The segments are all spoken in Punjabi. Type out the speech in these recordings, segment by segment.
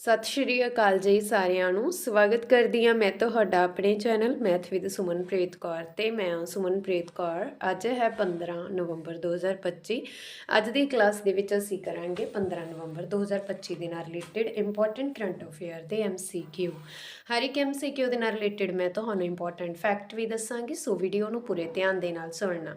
ਸਤਿ ਸ਼੍ਰੀ ਅਕਾਲ ਜੀ ਸਾਰਿਆਂ ਨੂੰ। ਸਵਾਗਤ ਕਰਦੀ ਹਾਂ ਮੈਂ ਤੁਹਾਡਾ ਆਪਣੇ channel math with Sumanpreet Kaur ਤੇ ਮੈਂ ਹਾਂ ਸੁਮਨਪ੍ਰੀਤ ਕੌਰ। ਅੱਜ ਹੈ 15 ਨਵੰਬਰ 2025 ਅੱਜ ਦੀ ਕਲਾਸ ਦੇ ਵਿੱਚ ਅਸੀਂ ਕਰਾਂਗੇ 15 ਨਵੰਬਰ 2025 ਦੇ ਨਾਲ ਰਿਲੇਟਡ ਇੰਪੋਰਟੈਂਟ ਕਰੰਟ ਅਫੇਅਰ ਦੇ ਐਮਸੀਕਿਊ ਹਰ ਇੱਕ ਐਮਸੀਕਿਊ ਦੇ ਨਾਲ ਰਿਲੇਟਡ ਮੈਂ ਤੁਹਾਨੂੰ ਇੰਪੋਰਟੈਂਟ ਫੈਕਟ ਵੀ ਦੱਸਾਂਗੀ, ਸੋ ਵੀਡੀਓ ਨੂੰ ਪੂਰੇ ਧਿਆਨ ਦੇ ਨਾਲ ਸੁਣਨਾ।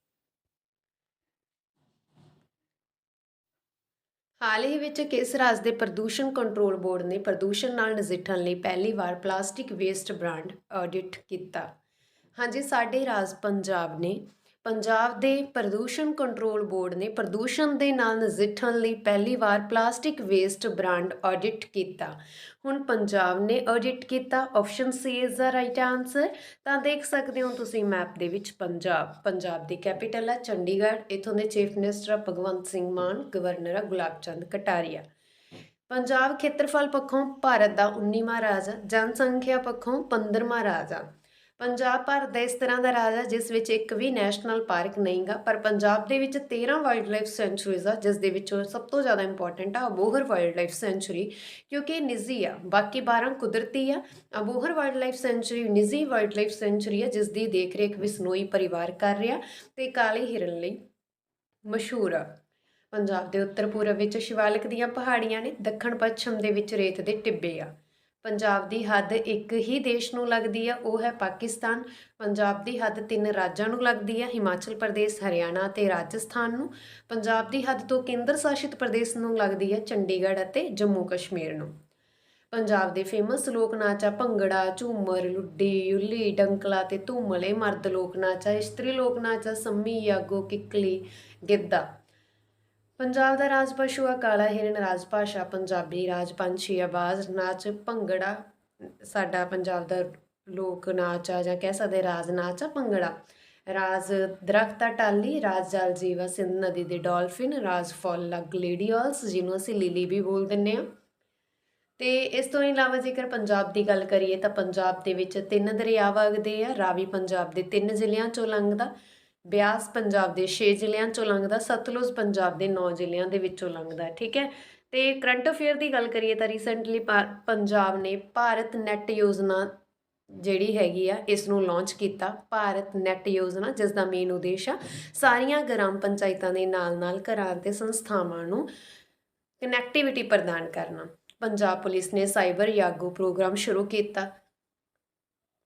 ਹਾਲ ਹੀ ਵਿੱਚ ਕਿਸ ਰਾਜ ਦੇ ਪ੍ਰਦੂਸ਼ਣ ਕੰਟਰੋਲ ਬੋਰਡ ਨੇ ਪ੍ਰਦੂਸ਼ਣ ਨਾਲ ਨਜਿੱਠਣ ਲਈ ਪਹਿਲੀ ਵਾਰ ਪਲਾਸਟਿਕ ਵੇਸਟ ਬ੍ਰਾਂਡ ਆਡਿਟ ਕੀਤਾ? ਹਾਂਜੀ, ਸਾਡੇ ਰਾਜ ਪੰਜਾਬ ਨੇ ਪੰਜਾਬ ਦੇ ਪ੍ਰਦੂਸ਼ਣ ਕੰਟਰੋਲ ਬੋਰਡ ਨੇ ਪ੍ਰਦੂਸ਼ਣ ਦੇ ਨਾਲ ਨਜਿੱਠਣ ਲਈ ਪਹਿਲੀ ਵਾਰ ਪਲਾਸਟਿਕ ਵੇਸਟ ਬ੍ਰਾਂਡ ਆਡਿਟ ਕੀਤਾ। ਹੁਣ ਪੰਜਾਬ ਨੇ ਆਡਿਟ ਕੀਤਾ option C is the right answer ਤਾਂ ਦੇਖ ਸਕਦੇ ਹੋ ਤੁਸੀਂ ਮੈਪ ਦੇ ਵਿੱਚ ਪੰਜਾਬ। ਪੰਜਾਬ ਦੀ ਕੈਪੀਟਲ ਹੈ ਚੰਡੀਗੜ੍ਹ, ਇਥੋਂ ਦੇ chief minister Bhagwant Singh Mann, governor ਆ ਗੁਲਾਬ ਚੰਦ ਕਟਾਰੀਆ। ਪੰਜਾਬ ਖੇਤਰਫਲ ਪੱਖੋਂ ਭਾਰਤ ਦਾ 19ਵਾਂ ਰਾਜ ਆ, ਜਨਸੰਖਿਆ ਪੱਖੋਂ 15ਵਾਂ ਰਾਜ ਆ। ਪੰਜਾਬ ਭਾਰਤ ਦਾ ਇਸ ਤਰ੍ਹਾਂ ਦਾ ਰਾਜ ਹੈ, ਜਿਸ ਵਿੱਚ ਇੱਕ ਵੀ ਨੈਸ਼ਨਲ ਪਾਰਕ ਨਹੀਂਗਾ ਪਰ ਪੰਜਾਬ ਦੇ ਵਿੱਚ 13 ਵਾਈਲਡ ਲਾਈਫ ਸੈਂਚੁਰੀਜ਼ ਆ, ਜਿਸ ਦੇ ਵਿੱਚੋਂ ਸਭ ਤੋਂ ਜ਼ਿਆਦਾ ਇੰਪੋਰਟੈਂਟ ਆ ਅਬੋਹਰ ਵਾਈਲਡ ਲਾਈਫ ਸੈਂਚੁਰੀ, ਕਿਉਂਕਿ ਇਹ ਨਿੱਜੀ ਆ, ਬਾਕੀ 12 ਕੁਦਰਤੀ ਆ। ਅਬੋਹਰ ਵਾਈਲਡ ਲਾਈਫ ਸੈਂਚੁਰੀ ਨਿੱਜੀ ਵਾਈਲਡ ਲਾਈਫ ਸੈਂਚੁਰੀ ਆ, ਜਿਸ ਦੀ ਦੇਖਰੇਖ ਵਿਸਨੋਈ ਪਰਿਵਾਰ ਕਰ ਰਿਹਾ ਤੇ ਕਾਲੇ ਹਿਰਨ ਲਈ ਮਸ਼ਹੂਰ ਆ। ਪੰਜਾਬ ਦੇ ਉੱਤਰ ਪੂਰਬ ਵਿੱਚ ਸ਼ਿਵਾਲਿਕ ਦੀਆਂ ਪਹਾੜੀਆਂ ਨੇ ਦੱਖਣ ਪੱਛਮ ਦੇ ਵਿੱਚ ਰੇਤ ਦੇ ਟਿੱਬੇ ਆ। ਪੰਜਾਬ ਦੀ ਹੱਦ ਇੱਕ ਹੀ ਦੇਸ਼ ਨੂੰ ਲੱਗਦੀ ਆ, ਉਹ ਹੈ ਪਾਕਿਸਤਾਨ। ਪੰਜਾਬ ਦੀ ਹੱਦ ਤਿੰਨ ਰਾਜਾਂ ਨੂੰ ਲੱਗਦੀ ਹੈ ਹਿਮਾਚਲ ਪ੍ਰਦੇਸ਼, ਹਰਿਆਣਾ ਅਤੇ ਰਾਜਸਥਾਨ ਨੂੰ। ਪੰਜਾਬ ਦੀ ਹੱਦ ਤੋਂ ਕੇਂਦਰ ਸ਼ਾਸਿਤ ਪ੍ਰਦੇਸ਼ ਨੂੰ ਲੱਗਦੀ ਹੈ ਚੰਡੀਗੜ੍ਹ ਅਤੇ ਜੰਮੂ ਕਸ਼ਮੀਰ ਨੂੰ। ਪੰਜਾਬ ਦੇ ਫੇਮਸ ਲੋਕ ਨਾਚ ਆ, ਭੰਗੜਾ, ਝੂਮਰ, ਲੁੱਡੀ, ਯੁੱਲੀ, ਡੰਕਲਾ ਤੇ ਧੂਮਲੇ, ਮਰਦ ਲੋਕ ਨਾਚ ਆ, ਇਸਤਰੀ ਲੋਕ ਨਾਚ ਆ, ਸੰਮੀ, ਯਾਗੋ, ਕਿੱਕਲੀ, ਗਿੱਧਾ। ਪੰਜਾਬ ਦਾ ਰਾਜ ਪਸ਼ੂ ਆ, ਕਾਲਾ ਹਿਰਨ ਰਾਜ ਭਾਸ਼ਾ, ਪੰਜਾਬੀ ਰਾਜ ਪੰਛੀ ਆਵਾਜ਼ ਨਾਚ, ਭੰਗੜਾ, ਸਾਡਾ ਪੰਜਾਬ ਦਾ ਲੋਕ ਨਾਚ ਆ ਜਾਂ ਕਹਿ ਸਕਦੇ ਰਾਜ ਨਾਚ ਆ, ਭੰਗੜਾ। ਰਾਜ ਦਰਖਤ ਆ, ਟਾਲੀ, ਰਾਜ ਜਲ ਜੀਵਾ ਸਿੰਧ ਨਦੀ ਦੇ ਡਾਲਫਿਨ, ਰਾਜ ਫੁੱਲ ਲਾ ਗਲੇਡੀਅਲਸ ਜਿਹਨੂੰ ਅਸੀਂ ਲੀਲੀ ਵੀ ਬੋਲ ਦਿੰਨੇ ਆ। ਤੇ ਇਸ ਤੋਂ ਇਲਾਵਾ ਜੇਕਰ ਪੰਜਾਬ ਦੀ ਗੱਲ ਕਰੀਏ ਤਾਂ ਪੰਜਾਬ ਦੇ ਵਿੱਚ ਤਿੰਨ ਦਰਿਆ ਵਗਦੇ ਆ, ਰਾਵੀ ਪੰਜਾਬ ਦੇ ਤਿੰਨ ਜ਼ਿਲ੍ਹਿਆਂ ਚੋਂ ਲੰਘਦਾ ਬਿਆਸ ਪੰਜਾਬ ਦੇ 6 ਜ਼ਿਲ੍ਹਿਆਂ ਚੋਂ ਲੰਘਦਾ, ਸਤਲੁਜ ਪੰਜਾਬ ਦੇ 9 ਜ਼ਿਲ੍ਹਿਆਂ ਦੇ ਵਿੱਚੋਂ ਲੰਘਦਾ, ਠੀਕ ਹੈ? ਤੇ ਕਰੰਟ ਅਫੇਅਰ ਦੀ ਗੱਲ ਕਰੀਏ ਤਾਂ ਰੀਸੈਂਟਲੀ ਪੰਜਾਬ ਨੇ ਭਾਰਤ ਨੈਟ ਯੋਜਨਾ ਜਿਹੜੀ ਹੈਗੀ ਆ ਇਸ ਨੂੰ ਲਾਂਚ ਕੀਤਾ। ਭਾਰਤ ਨੈਟ ਯੋਜਨਾ, ਜਿਸ ਦਾ ਮੇਨ ਉਦੇਸ਼ ਆ ਸਾਰੀਆਂ ਗ੍ਰਾਮ ਪੰਚਾਇਤਾਂ ਦੇ ਨਾਲ-ਨਾਲ ਘਰਾਂ ਤੇ ਸੰਸਥਾਵਾਂ ਨੂੰ ਕਨੈਕਟੀਵਿਟੀ ਪ੍ਰਦਾਨ ਕਰਨਾ। ਪੰਜਾਬ ਪੁਲਿਸ ਨੇ ਸਾਈਬਰ ਯਾਗੋ ਪ੍ਰੋਗਰਾਮ ਸ਼ੁਰੂ ਕੀਤਾ।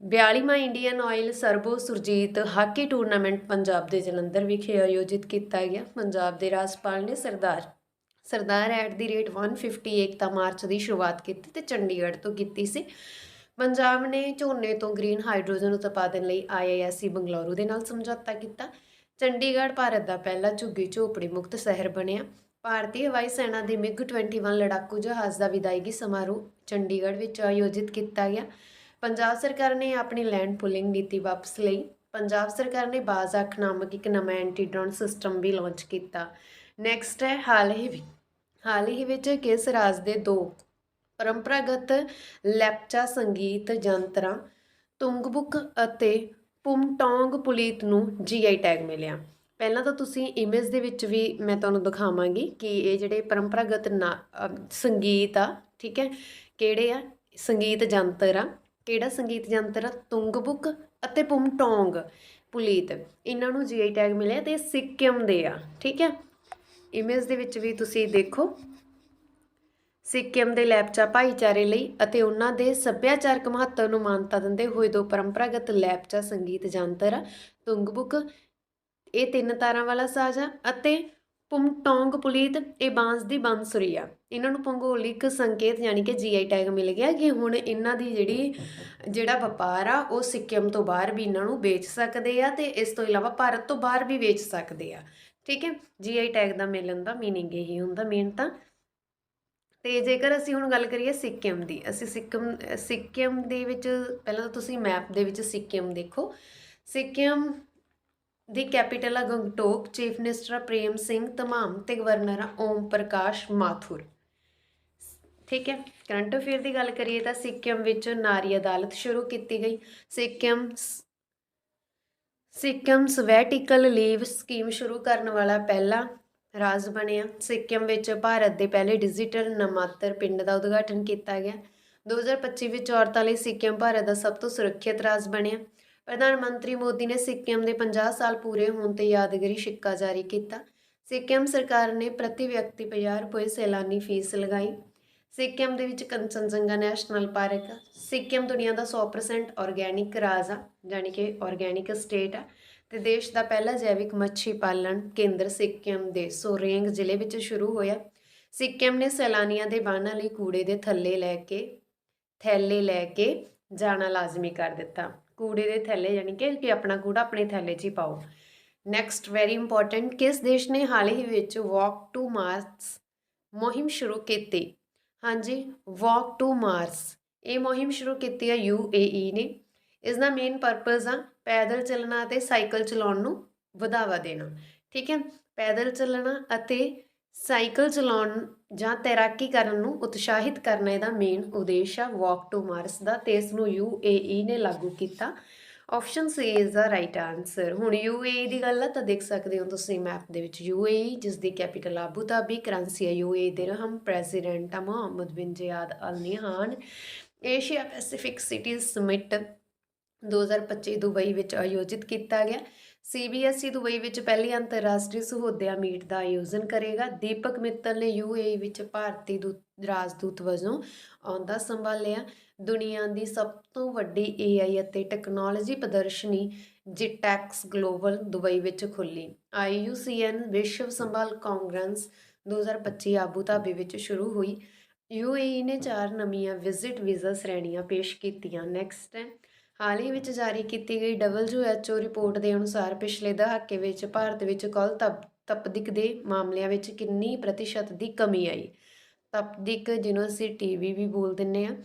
42ਵਾਂ Indian oil servo Surjit hockey tournament Punjab ਦੇ ਜਲੰਧਰ ਵਿਖੇ ਆਯੋਜਿਤ ਕੀਤਾ ਗਿਆ। ਪੰਜਾਬ ਦੇ ਰਾਜਪਾਲ ਨੇ Sardar Sardar at the rate 158 Ekta march ਦੀ ਸ਼ੁਰੂਆਤ ਕੀਤੀ ਤੇ ਚੰਡੀਗੜ੍ਹ ਤੋਂ ਕੀਤੀ ਸੀ। ਪੰਜਾਬ ਨੇ ਝੋਨੇ ਤੋਂ ਗ੍ਰੀਨ ਹਾਈਡਰੋਜਨ ਉਤਪਾਦਨ ਲਈ ਆਈਆਈਐਸਸੀ ਬੰਗਲੌਰੂ ਦੇ ਨਾਲ ਸਮਝੌਤਾ ਕੀਤਾ। ਚੰਡੀਗੜ੍ਹ ਭਾਰਤ ਦਾ ਪਹਿਲਾ ਝੁੱਗੀ ਝੋਪੜੀ ਮੁਕਤ ਸ਼ਹਿਰ ਬਣਿਆ। ਭਾਰਤੀ ਹਵਾਈ ਸੈਨਾ ਦੇ ਮਿਗ 21 ਲੜਾਕੂ ਜਹਾਜ਼ ਦਾ ਵਿਦਾਇਗੀ ਸਮਾਰੋਹ ਚੰਡੀਗੜ੍ਹ ਵਿੱਚ ਆਯੋਜਿਤ ਕੀਤਾ ਗਿਆ। ਪੰਜਾਬ ਸਰਕਾਰ ਨੇ ਆਪਣੀ ਲੈਂਡ ਪੁਲਿੰਗ ਨੀਤੀ ਵਾਪਸ ਲਈ। ਪੰਜਾਬ ਸਰਕਾਰ ਨੇ ਬਾਜ਼ਾਖ ਨਾਮਕ ਇੱਕ ਨਵਾਂ ਐਂਟੀ ਡਰੋਨ ਸਿਸਟਮ ਵੀ ਲਾਂਚ ਕੀਤਾ। ਨੈਕਸਟ ਹੈ ਹਾਲ ਹੀ ਹਾਲ ਹੀ ਵਿੱਚ ਕਿਸ ਰਾਜ ਦੇ ਦੋ ਪਰੰਪਰਾਗਤ ਲੈਪਚਾ ਸੰਗੀਤ ਯੰਤਰਾਂ, ਤੁੰਗਬੁਕ ਅਤੇ ਪੁਮਟੋਂਗ ਪੁਲੀਤ ਨੂੰ ਜੀਆਈ ਟੈਗ ਮਿਲਿਆ। ਪਹਿਲਾਂ ਤਾਂ ਤੁਸੀਂ ਇਮੇਜ ਦੇ ਵਿੱਚ ਵੀ ਮੈਂ ਤੁਹਾਨੂੰ ਦਿਖਾਵਾਂਗੀ ਕਿ ਇਹ ਜਿਹੜੇ ਪਰੰਪਰਾਗਤ ਸੰਗੀਤ ਆ, ਠੀਕ ਹੈ, ਕਿਹੜੇ ਆ? ਸੰਗੀਤ ਯੰਤਰ ਆ। ਕਿਹੜਾ ਸੰਗੀਤ ਯੰਤਰ ਤੁੰਗਬੁਕ ਅਤੇ ਪੁਮਟੋਂਗ ਪੁਲੀਤ। ਇਹਨਾਂ ਨੂੰ ਜੀਆਈ ਟੈਗ ਮਿਲਿਆ ਤੇ ਸਿੱਕਿਮ ਦੇ ਆ, ਠੀਕ ਹੈ? ਇਮੇਜ ਦੇ ਵਿੱਚ ਵੀ ਤੁਸੀਂ ਦੇਖੋ। ਸਿੱਕਿਮ ਦੇ ਲੈਪਚਾ ਭਾਈਚਾਰੇ ਲਈ ਅਤੇ ਉਹਨਾਂ ਦੇ ਸੱਭਿਆਚਾਰਕ ਮਹੱਤਵ ਨੂੰ ਮਾਨਤਾ ਦਿੰਦੇ ਹੋਏ ਦੋ ਪਰੰਪਰਾਗਤ ਲੈਪਚਾ ਸੰਗੀਤ ਯੰਤਰ ਆ। ਤੁੰਗਬੁਕ, ਇਹ ਤਿੰਨ ਤਾਰਾਂ ਵਾਲਾ ਸਾਜ਼ ਆ ਅਤੇ ਪੁਮਟੋਂਗ ਪੁਲੀਤ ਇਹ ਬਾਂਸ ਦੀ ਬੰਸੁਰੀ ਆ। ਇਹਨਾਂ ਨੂੰ ਭੂਗੋਲਿਕ ਸੰਕੇਤ ਯਾਨੀ ਕਿ ਜੀਆਈ ਟੈਗ ਮਿਲ ਗਿਆ ਕਿ ਹੁਣ ਇਹਨਾਂ ਦੀ ਜਿਹੜੀ, ਜਿਹੜਾ ਵਪਾਰ ਆ, ਉਹ ਸਿੱਕਮ ਤੋਂ ਬਾਹਰ ਵੀ ਇਹਨਾਂ ਨੂੰ ਵੇਚ ਸਕਦੇ ਆ ਤੇ ਇਸ ਤੋਂ ਇਲਾਵਾ ਭਾਰਤ ਤੋਂ ਬਾਹਰ ਵੀ ਵੇਚ ਸਕਦੇ ਆ। ਠੀਕ ਹੈ? ਜੀਆਈ ਟੈਗ ਦਾ ਮਿਲਣ ਦਾ ਮੀਨਿੰਗ ਇਹੀ ਹੁੰਦਾ ਮੇਨ ਤਾਂ। ਤੇ ਜੇਕਰ ਅਸੀਂ ਹੁਣ ਗੱਲ ਕਰੀਏ ਸਿੱਕਮ ਦੀ, ਅਸੀਂ ਸਿੱਕਮ ਸਿੱਕਮ ਦੇ ਵਿੱਚ, ਪਹਿਲਾਂ ਤਾਂ ਤੁਸੀਂ ਮੈਪ ਦੇ ਵਿੱਚ ਸਿੱਕਮ ਦੇਖੋ। ਸਿੱਕਮ ਦੀ ਕੈਪੀਟਲ ਆ ਗੰਗਟੋਕ ਚੀਫ ਮਿਨਿਸਟਰ ਪ੍ਰੇਮ ਸਿੰਘ ਤਮਾਮ ਤੇ ਗਵਰਨਰ ਓਮ ਪ੍ਰਕਾਸ਼ ਮਾਥੁਰ। ਠੀਕ ਹੈ, ਕਰੰਟ ਅਫੇਅਰ ਦੀ ਗੱਲ ਕਰੀਏ ਤਾਂ ਸਿੱਕਮ ਵਿੱਚ ਨਾਰੀ ਅਦਾਲਤ ਸ਼ੁਰੂ ਕੀਤੀ ਗਈ। ਸਿੱਕਮ ਸ- ਸਿੱਕਿਮ ਸਵੈਟੀਕਲ ਲੀਵ ਸਕੀਮ ਸ਼ੁਰੂ ਕਰਨ ਵਾਲਾ ਪਹਿਲਾ ਰਾਜ ਬਣਿਆ। ਸਿੱਕਮ ਵਿੱਚ ਭਾਰਤ ਦੇ ਪਹਿਲੇ ਡਿਜੀਟਲ ਨਮਾਤਰ ਪਿੰਡ ਦਾ ਉਦਘਾਟਨ ਕੀਤਾ ਗਿਆ। 2025 ਵਿੱਚ ਔਰਤਾਂ ਲਈ ਸਿੱਕਮ ਭਾਰਤ ਦਾ ਸਭ ਤੋਂ ਸੁਰੱਖਿਅਤ ਰਾਜ ਬਣਿਆ। ਪ੍ਰਧਾਨ ਮੰਤਰੀ ਮੋਦੀ ਨੇ ਸਿੱਕਮ ਦੇ 50 ਸਾਲ ਪੂਰੇ ਹੋਣ ਤੇ ਯਾਦਗਾਰੀ ਸਿੱਕਾ ਜਾਰੀ ਕੀਤਾ। ਸਿੱਕਮ ਸਰਕਾਰ ਨੇ ਪ੍ਰਤੀ ਵਿਅਕਤੀ 50 ਰੁਪਏ ਸੈਲਾਨੀ ਫੀਸ ਲਗਾਈ। ਸਿੱਕਮ ਦੇ ਵਿੱਚ ਕੰਚਨਜੰਗਾ ਨੈਸ਼ਨਲ ਪਾਰਕ, ਸਿੱਕਮ ਦੁਨੀਆ ਦਾ 100% ਆਰਗੈਨਿਕ ਰਾਜ ਆ ਯਾਨੀ ਕਿ ਆਰਗੈਨਿਕ ਸਟੇਟ ਆ, ਤੇ ਦੇਸ਼ ਦਾ ਪਹਿਲਾ ਜੈਵਿਕ ਮੱਛੀ ਪਾਲਣ ਕੇਂਦਰ ਸਿੱਕਮ ਦੇ ਸੋਰੇਂਗ ਜ਼ਿਲ੍ਹੇ ਵਿੱਚ ਸ਼ੁਰੂ ਹੋਇਆ। ਸਿੱਕਮ ਨੇ ਸੈਲਾਨੀਆਂ ਦੇ ਬਾਹਨਾਂ ਲਈ ਕੂੜੇ ਦੇ ਥੱਲੇ ਲੈ ਕੇ, ਥੈਲੇ ਲੈ ਕੇ ਜਾਣਾ ਲਾਜ਼ਮੀ ਕਰ ਦਿੱਤਾ। ਕੂੜੇ ਦੇ ਥੈਲੇ ਯਾਨੀ ਕਿ ਕਿ ਆਪਣਾ ਕੂੜਾ ਆਪਣੇ ਥੈਲੇ 'ਚ ਹੀ ਪਾਓ। ਨੈਕਸਟ ਵੈਰੀ ਇੰਪੋਰਟੈਂਟ ਕਿਸ ਦੇਸ਼ ਨੇ ਹਾਲ ਹੀ ਵਿੱਚ ਵਾਕ ਟੂ ਮਾਰਸ ਮੁਹਿੰਮ ਸ਼ੁਰੂ ਕੀਤੀ? ਹਾਂਜੀ ਵਾਕ ਟੂ ਮਾਰਸ ਇਹ ਮੁਹਿੰਮ ਸ਼ੁਰੂ ਕੀਤੀ ਹੈ UAE ਨੇ। ਇਸ ਦਾ ਮੇਨ ਪਰਪਸ ਆ ਪੈਦਲ ਚੱਲਣਾ ਅਤੇ ਸਾਈਕਲ ਚਲਾਉਣ ਨੂੰ ਵਧਾਵਾ ਦੇਣਾ। ਠੀਕ ਹੈ? ਪੈਦਲ ਚੱਲਣਾ ਅਤੇ ਸਾਈਕਲ ਚਲਾਉਣ ਜਾਂ ਤੈਰਾਕੀ ਕਰਨ ਨੂੰ ਉਤਸ਼ਾਹਿਤ ਕਰਨਾ ਇਹਦਾ ਮੇਨ ਉਦੇਸ਼ ਆ ਵਾਕ ਟੂ ਮਾਰਸ ਦਾ ਤੇ ਇਸ ਨੂੰ UAE ਨੇ ਲਾਗੂ ਕੀਤਾ। Option C is the right answer ਹੁਣ UAE ਦੀ ਗੱਲ ਆ ਤਾਂ ਦੇਖ ਸਕਦੇ ਹੋ ਤੁਸੀਂ ਮੈਪ ਦੇ ਵਿੱਚ UAE ਜਿਸ ਦੀ ਕੈਪੀਟਲ ਆਬੂ ਧਾਬੀ ਕਰੰਸੀ ਹੈ ਦੇ ਦਿਰਹਮ ਪ੍ਰੈਜ਼ੀਡੈਂਟ ਆ Mohammed bin Zayed Al Nahyan Asia Pacific cities summit 2025 Dubai ਵਿੱਚ ਆਯੋਜਿਤ ਕੀਤਾ ਗਿਆ। ਸੀਬੀਐਸਈ ਦੁਬਈ ਵਿੱਚ ਪਹਿਲੀ ਅੰਤਰਰਾਸ਼ਟਰੀ ਸਹੋਦਿਆ ਮੀਟ ਦਾ ਆਯੋਜਨ ਕਰੇਗਾ। ਦੀਪਕ ਮਿੱਤਲ ਨੇ ਯੂਏਈ ਵਿੱਚ ਭਾਰਤੀ ਦੂਤ, ਰਾਜਦੂਤ ਵਜੋਂ ਆਉਂਦਾ ਸੰਭਾਲਿਆ। ਦੁਨੀਆ ਦੀ ਸਭ ਤੋਂ ਵੱਡੀ ਏਆਈ ਅਤੇ ਟੈਕਨੋਲੋਜੀ ਪ੍ਰਦਰਸ਼ਨੀ ਜਿਟੈਕਸ ਗਲੋਬਲ ਦੁਬਈ ਵਿੱਚ ਖੁੱਲੀ ਆਈਯੂਸੀਐਨ ਵਿਸ਼ਵ ਸੰਭਾਲ ਕਾਂਗਰਸ 2025 ਆਬੂ ਧਾਬੀ ਵਿੱਚ ਸ਼ੁਰੂ ਹੋਈ। ਯੂਏਈ ਨੇ ਚਾਰ ਨਵੀਆਂ ਵਿਜ਼ਿਟ ਵੀਜ਼ਾ ਸ਼੍ਰੇਣੀਆਂ ਪੇਸ਼ ਕੀਤੀਆਂ। ਨੈਕਸਟ ਹੈ। ਹਾਲ ਹੀ ਵਿੱਚ ਜਾਰੀ ਕੀਤੀ ਗਈ WHO ਰਿਪੋਰਟ ਦੇ ਅਨੁਸਾਰ ਪਿਛਲੇ ਦਹਾਕੇ ਵਿੱਚ ਭਾਰਤ ਵਿੱਚ ਕੁੱਲ ਤਪ, ਤਪਦਿਕ ਦੇ ਮਾਮਲਿਆਂ ਵਿੱਚ ਕਿੰਨੀ ਪ੍ਰਤੀਸ਼ਤ ਦੀ ਕਮੀ ਆਈ? ਤਪਦਿਕ ਜਿਹਨੂੰ ਅਸੀਂ ਟੀਵੀ ਵੀ ਬੋਲ ਦਿੰਨੇ ਆ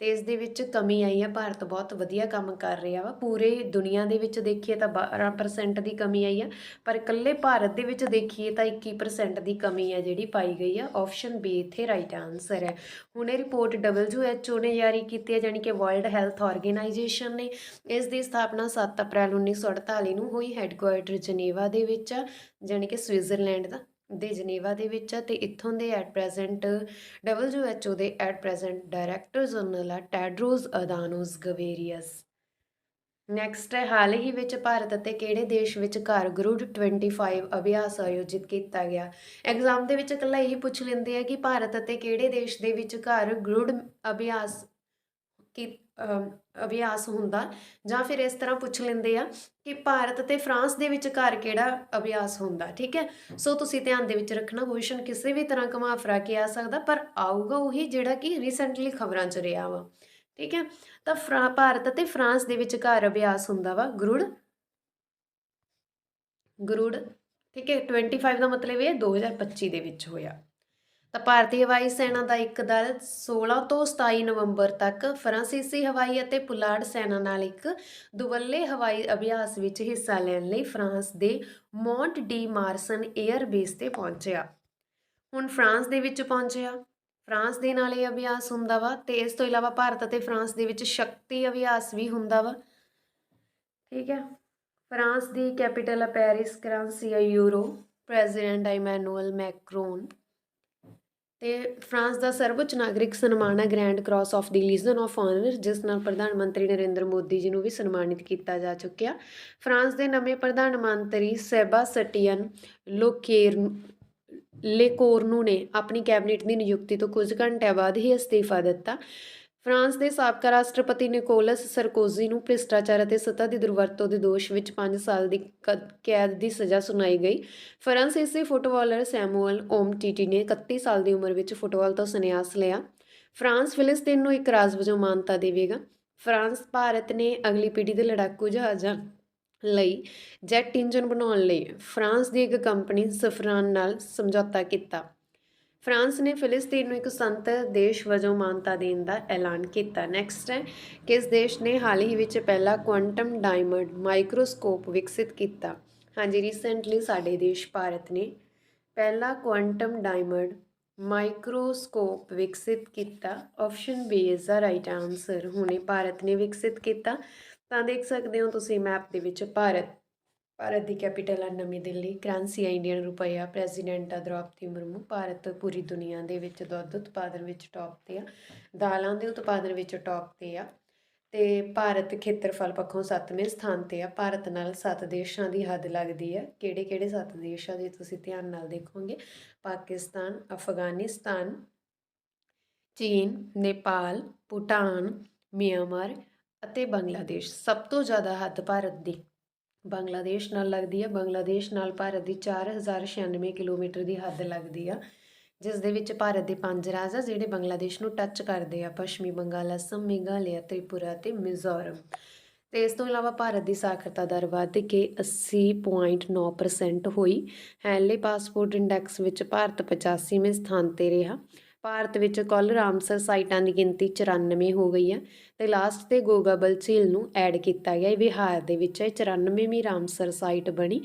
ਅਤੇ ਇਸ ਦੇ ਵਿੱਚ ਕਮੀ ਆਈ ਆ, ਭਾਰਤ ਬਹੁਤ ਵਧੀਆ ਕੰਮ ਕਰ ਰਿਹਾ ਵਾ, ਪੂਰੇ ਦੁਨੀਆ ਦੇ ਵਿੱਚ ਦੇਖੀਏ ਤਾਂ 12% ਦੀ ਕਮੀ ਆਈ ਆ, ਪਰ ਇਕੱਲੇ ਭਾਰਤ ਦੇ ਵਿੱਚ ਦੇਖੀਏ ਤਾਂ 21% ਦੀ ਕਮੀ ਆ ਜਿਹੜੀ ਪਾਈ ਗਈ ਆ ਆਪਸ਼ਨ ਬੀ ਇੱਥੇ ਰਾਈਟ ਆਨਸਰ ਹੈ। ਹੁਣ ਇਹ ਰਿਪੋਰਟ WHO ਨੇ ਜਾਰੀ ਕੀਤੀ ਹੈ ਜਾਨੀ ਕਿ ਵਰਲਡ ਹੈਲਥ ਆਰਗੇਨਾਈਜੇਸ਼ਨ ਨੇ, ਇਸ ਦੀ ਸਥਾਪਨਾ 7 ਅਪ੍ਰੈਲ 1948 ਨੂੰ ਹੋਈ ਹੈੱਡਕੁਆਰਟਰ ਜਨੇਵਾ ਦੇ ਵਿੱਚ ਆ ਜਾਨੀ ਕਿ ਸਵਿਟਜ਼ਰਲੈਂਡ ਦਾ। ਦੇ ਜਨੇਵਾ ਦੇ ਵਿੱਚ ਆ ਤੇ ਇੱਥੋਂ ਦੇ ਐਟ ਪ੍ਰੈਜ਼ੈਂਟ WHO ਦੇ ਐਟ ਪ੍ਰੈਜ਼ੈਂਟ ਡਾਇਰੈਕਟਰ ਜਨਰਲ ਆ ਟੈਡਰੋਸ ਅਦਾਨੋਸ ਗਵੇਰੀਅਸ ਨੈਕਸਟ ਹੈ, ਹਾਲ ਹੀ ਵਿੱਚ ਭਾਰਤ ਅਤੇ ਕਿਹੜੇ ਦੇਸ਼ ਵਿੱਚ ਘਰ ਗਰੁੱਡ 25 ਅਭਿਆਸ ਆਯੋਜਿਤ ਕੀਤਾ ਗਿਆ? ਐਗਜ਼ਾਮ ਦੇ ਵਿੱਚ ਇਕੱਲਾ ਇਹੀ ਪੁੱਛ ਲੈਂਦੇ ਆ ਕਿ ਭਾਰਤ ਅਤੇ ਕਿਹੜੇ ਦੇਸ਼ ਦੇ ਵਿੱਚ ਘਰ ਗਰੁੱਡ ਅਭਿਆਸ ਕੀ ਅਭਿਆਸ ਹੁੰਦਾ, ਜਾਂ ਫਿਰ ਇਸ ਤਰ੍ਹਾਂ ਪੁੱਛ ਲੈਂਦੇ ਆ ਕਿ ਭਾਰਤ ਤੇ ਫਰਾਂਸ ਦੇ ਵਿੱਚ ਘਰ ਕਿਹੜਾ ਅਭਿਆਸ ਹੁੰਦਾ, ਠੀਕ ਹੈ? ਸੋ ਤੁਸੀਂ ਧਿਆਨ ਦੇ ਵਿੱਚ ਰੱਖਣਾ ਕੁਐਸਚਨ ਕਿਸੇ ਵੀ ਤਰ੍ਹਾਂ ਘੁਮਾ ਫਰਾ ਕੇ ਆ ਸਕਦਾ, ਪਰ ਆਊਗਾ ਉਹੀ ਜਿਹੜਾ ਕਿ ਰੀਸੈਂਟਲੀ ਖਬਰਾਂ 'ਚ ਰਿਹਾ ਵਾ, ਠੀਕ ਹੈ? ਤਾਂ ਫਰਾ, ਭਾਰਤ ਅਤੇ ਫਰਾਂਸ ਦੇ ਵਿੱਚ ਘਰ ਅਭਿਆਸ ਹੁੰਦਾ ਵਾ, ਗਰੁੜ। ਗਰੁੜ, ਠੀਕ ਹੈ? 25 ਦਾ ਮਤਲਬ ਇਹ 2025 ਦੇ ਵਿੱਚ ਹੋਇਆ। ਤਾਂ ਭਾਰਤੀ ਹਵਾਈ ਸੈਨਾ ਦਾ ਇੱਕ ਦਲ 16 ਤੋਂ 27 ਨਵੰਬਰ ਤੱਕ ਫਰਾਂਸੀਸੀ ਹਵਾਈ ਅਤੇ ਪੁਲਾੜ ਸੈਨਾ ਨਾਲ ਇੱਕ ਦੁਵੱਲੇ ਹਵਾਈ ਅਭਿਆਸ ਵਿੱਚ ਹਿੱਸਾ ਲੈਣ ਲਈ ਫਰਾਂਸ ਦੇ Mont de Marsan air base ਤੇ ਪਹੁੰਚਿਆ। ਹੁਣ ਫਰਾਂਸ ਦੇ ਵਿੱਚ ਪਹੁੰਚਿਆ। ਫਰਾਂਸ ਦੇ ਨਾਲ ਇਹ ਅਭਿਆਸ ਹੁੰਦਾ ਵਾ ਤੇ ਇਸ ਤੋਂ ਇਲਾਵਾ ਭਾਰਤ ਅਤੇ ਫਰਾਂਸ ਦੇ ਵਿੱਚ ਸ਼ਕਤੀ ਅਭਿਆਸ ਵੀ ਹੁੰਦਾ ਵਾ। ਠੀਕ ਹੈ। ਫਰਾਂਸ ਦੀ ਕੈਪੀਟਲ ਹੈ ਪੈਰਿਸ ਕਰੰਸੀ ਹੈ ਯੂਰੋ, ਪ੍ਰੈਜ਼ੀਡੈਂਟ ਹੈ ਇਮੈਨੂਅਲ ਮੈਕਰੋਨ। ਤੇ ਫਰਾਂਸ ਦਾ ਸਰਵਉੱਚ ਨਾਗਰਿਕ ਸਨਮਾਨ ਹੈ grand cross of the legion of honour, ਜਿਸ ਨਾਲ ਪ੍ਰਧਾਨ ਮੰਤਰੀ ਨਰਿੰਦਰ ਮੋਦੀ ਜੀ ਨੂੰ ਵੀ ਸਨਮਾਨਿਤ ਕੀਤਾ ਜਾ ਚੁੱਕਿਆ। ਫਰਾਂਸ ਦੇ ਨਵੇਂ ਪ੍ਰਧਾਨ ਮੰਤਰੀ ਸੈਬਾਸਟੀਅਨ ਲੋਕੇਰ, ਲੇਕੋਰਨੂ ਨੇ ਆਪਣੀ ਕੈਬਨਿਟ ਦੀ ਨਿਯੁਕਤੀ ਤੋਂ ਕੁਝ ਘੰਟਿਆਂ ਬਾਅਦ ਹੀ ਅਸਤੀਫਾ ਦਿੱਤਾ। ਫਰਾਂਸ ਦੇ ਸਾਬਕਾ ਰਾਸ਼ਟਰਪਤੀ ਨਿਕੋਲਸ ਸਰਕੋਜ਼ੀ ਨੂੰ ਭ੍ਰਿਸ਼ਟਾਚਾਰ ਅਤੇ ਸੱਤਾ ਦੀ ਦੁਰਵਰਤੋਂ ਦੇ ਦੋਸ਼ ਵਿੱਚ 5 ਸਾਲ ਦੀ ਕ- ਕੈਦ ਦੀ ਸਜ਼ਾ ਸੁਣਾਈ ਗਈ। ਫਰਾਂਸੀਸੀ ਫੁੱਟਬਾਲਰ ਸੈਮੂਅਲ ਓਮਟੀਟੀ ਨੇ 31 ਸਾਲ ਦੀ ਉਮਰ ਵਿੱਚ ਫੁੱਟਬਾਲ ਤੋਂ ਸੰਨਿਆਸ ਲਿਆ। ਫਰਾਂਸ ਫਿਲਿਸਤੀਨ ਨੂੰ ਇੱਕ ਰਾਜ ਵਜੋਂ ਮਾਨਤਾ ਦੇਵੇਗਾ। ਫਰਾਂਸ, ਭਾਰਤ ਨੇ ਅਗਲੀ ਪੀੜ੍ਹੀ ਦੇ ਲੜਾਕੂ ਜਹਾਜ਼ਾਂ ਲਈ ਜੈਟ ਇੰਜਨ ਬਣਾਉਣ ਲਈ ਫਰਾਂਸ ਦੀ ਇੱਕ ਕੰਪਨੀ ਸਫਰਾਨ ਨਾਲ ਸਮਝੌਤਾ ਕੀਤਾ। ਫਰਾਂਸ ਨੇ ਫਿਲਿਸਤੀਨ ਨੂੰ ਇੱਕ ਸੰਤ ਦੇਸ਼ ਵਜੋਂ ਮਾਨਤਾ ਦੇਣ ਦਾ ਐਲਾਨ ਕੀਤਾ। ਨੈਕਸਟ ਹੈ ਕਿਸ ਦੇਸ਼ ਨੇ ਹਾਲ ਹੀ ਵਿੱਚ ਪਹਿਲਾ ਕੁਆਂਟਮ ਡਾਇਮੰਡ ਮਾਈਕਰੋਸਕੋਪ ਵਿਕਸਿਤ ਕੀਤਾ। ਹਾਂਜੀ ਰੀਸੈਂਟਲੀ ਸਾਡੇ ਦੇਸ਼ ਭਾਰਤ ਨੇ ਪਹਿਲਾ ਕੁਆਂਟਮ ਡਾਇਮੰਡ ਮਾਈਕਰੋਸਕੋਪ ਵਿਕਸਿਤ ਕੀਤਾ। Option B is the right answer ਹੁਣੇ ਭਾਰਤ ਨੇ ਵਿਕਸਿਤ ਕੀਤਾ। ਤਾਂ ਦੇਖ ਸਕਦੇ ਹੋ ਤੁਸੀਂ ਮੈਪ ਦੇ ਵਿੱਚ ਭਾਰਤ ਭਾਰਤ ਦੀ ਕੈਪੀਟਲ ਆ ਨਵੀਂ ਦਿੱਲੀ, ਕਰੰਸੀ ਹੈ ਇੰਡੀਅਨ ਰੁਪਈਆ, ਪ੍ਰੈਜ਼ੀਡੈਂਟ ਆ ਦ੍ਰੌਪਦੀ ਮੁਰਮੂ। ਭਾਰਤ ਪੂਰੀ ਦੁਨੀਆ ਦੇ ਵਿੱਚ ਦੁੱਧ ਉਤਪਾਦਨ ਵਿੱਚ ਟੌਪ ਤੇ ਆ, ਦਾਲਾਂ ਦੇ ਉਤਪਾਦਨ ਵਿੱਚ ਟੌਪ ਤੇ ਆ ਤੇ ਭਾਰਤ ਖੇਤਰਫਲ ਪੱਖੋਂ 7ਵੇਂ ਸਥਾਨ ਤੇ ਆ। ਭਾਰਤ ਨਾਲ 7 ਦੇਸ਼ਾਂ ਦੀ ਹੱਦ ਲੱਗਦੀ ਹੈ ਕਿਹੜੇ ਕਿਹੜੇ 7 ਦੇਸ਼ਾਂ ਆ ਤੁਸੀਂ ਧਿਆਨ ਨਾਲ ਦੇਖੋਗੇ? ਪਾਕਿਸਤਾਨ, ਅਫਗਾਨਿਸਤਾਨ, ਚੀਨ, ਨੇਪਾਲ, ਭੂਟਾਨ, ਮਿਆਂਮਾਰ ਅਤੇ ਬੰਗਲਾਦੇਸ਼। ਸਭ ਤੋਂ ਜ਼ਿਆਦਾ ਹੱਦ ਭਾਰਤ ਦੀ ਬੰਗਲਾਦੇਸ਼ ਨਾਲ ਲੱਗਦੀ ਹੈ ਬੰਗਲਾਦੇਸ਼ ਨਾਲ ਭਾਰਤ ਦੀ 4096 ਕਿਲੋਮੀਟਰ ਦੀ ਹੱਦ ਲੱਗਦੀ ਆ। ਜਿਸ ਦੇ ਵਿੱਚ ਭਾਰਤ ਦੇ ਪੰਜ ਰਾਜ ਆ, ਜਿਹੜੇ ਬੰਗਲਾਦੇਸ਼ ਨੂੰ ਟੱਚ ਕਰਦੇ ਆ। ਪੱਛਮੀ ਬੰਗਾਲ, ਅਸਮ, ਮੇਘਾਲਿਆ, ਤ੍ਰਿਪੁਰਾ ਤੇ ਮਿਜ਼ੋਰਮ। ਤੇ ਇਸ ਤੋਂ ਇਲਾਵਾ ਭਾਰਤ ਦੀ ਸਾਖਰਤਾ ਦਰ ਵੱਧ ਕੇ 80.9% ਹੋਈ। ਹੈਲੇ ਪਾਸਪੋਰਟ ਇੰਡੈਕਸ ਵਿੱਚ ਭਾਰਤ 85ਵੇਂ ਸਥਾਨ ਤੇ ਰਿਹਾ। ਭਾਰਤ ਵਿੱਚ ਕੁੱਲ ਰਾਮਸਰ ਸਾਈਟਾਂ ਦੀ ਗਿਣਤੀ 94 ਹੋ ਗਈ ਹੈ ਤੇ ਲਾਸਟ ਤੇ ਗੋਗਾਬਲ ਝੀਲ ਨੂੰ ਐਡ ਕੀਤਾ ਗਿਆ ਇਹ ਬਿਹਾਰ ਦੇ ਵਿੱਚ ਹੈ 94ਵੀਂ ਰਾਮਸਰ ਸਾਈਟ ਬਣੀ